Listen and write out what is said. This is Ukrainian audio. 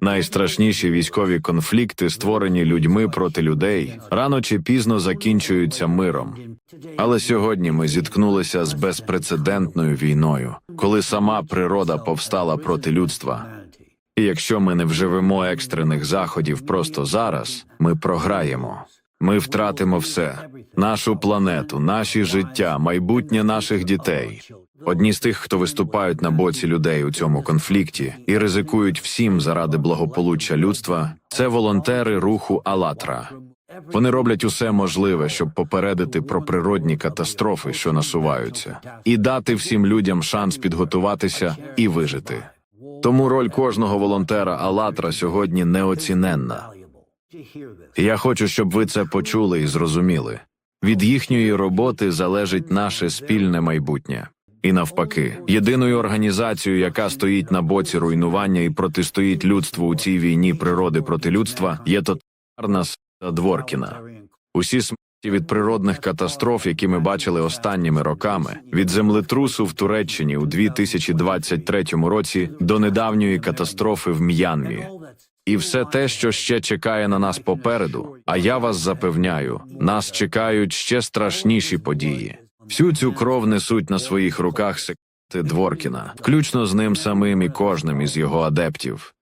Найстрашніші військові конфлікти, створені людьми проти людей, рано чи пізно закінчуються миром. Але сьогодні ми зіткнулися з безпрецедентною війною, коли сама природа повстала проти людства. І якщо ми не вживемо екстрених заходів просто зараз, ми програємо. Ми втратимо все: нашу планету, наші життя, майбутнє наших дітей. Одні з тих, хто виступають на боці людей у цьому конфлікті і ризикують всім заради благополуччя людства, це волонтери руху Алатра. Вони роблять усе можливе, щоб попередити про природні катастрофи, що насуваються, і дати всім людям шанс підготуватися і вижити. Тому роль кожного волонтера Алатра сьогодні неоціненна. Я хочу, щоб ви це почули і зрозуміли. Від їхньої роботи залежить наше спільне майбутнє. І навпаки, єдиною організацією, яка стоїть на боці руйнування і протистоїть людству у цій війні природи проти людства, є тоталітарна с**та Дворкіна. Усі смерті від природних катастроф, які ми бачили останніми роками, від землетрусу в Туреччині у 2023 році до недавньої катастрофи в М'янмі. І все те, що ще чекає на нас попереду. А я вас запевняю, нас чекають ще страшніші події. Всю цю кров несуть на своїх руках секти Дворкіна, включно з ним самим і кожним із його адептів.